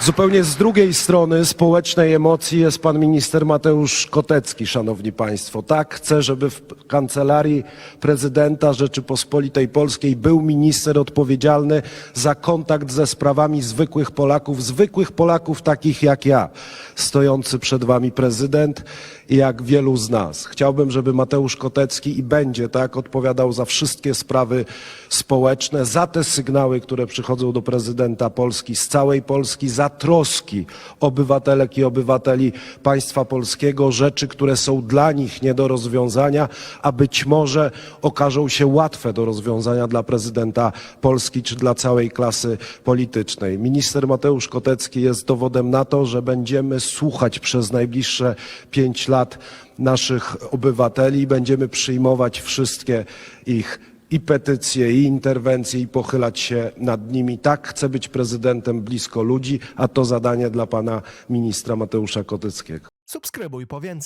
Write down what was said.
Zupełnie z drugiej strony społecznej emocji jest pan minister Mateusz Kotecki, szanowni państwo. Tak chcę, żeby w kancelarii prezydenta Rzeczypospolitej Polskiej był minister odpowiedzialny za kontakt ze sprawami zwykłych Polaków, zwykłych Polaków takich jak ja, stojący przed wami prezydent i jak wielu z nas. Chciałbym, żeby Mateusz Kotecki i będzie tak odpowiadał za wszystkie sprawy społeczne, za te sygnały, które przychodzą do prezydenta Polski z całej Polski, za troski obywatelek i obywateli państwa polskiego, rzeczy, które są dla nich nie do rozwiązania, a być może okażą się łatwe do rozwiązania dla prezydenta Polski czy dla całej klasy politycznej. Minister Mateusz Kotecki jest dowodem na to, że będziemy słuchać przez najbliższe pięć lat naszych obywateli i będziemy przyjmować wszystkie ich i petycje, i interwencje, i pochylać się nad nimi. Tak chcę być prezydentem blisko ludzi, a to zadanie dla pana ministra Mateusza Koteckiego. Subskrybuj po więcej.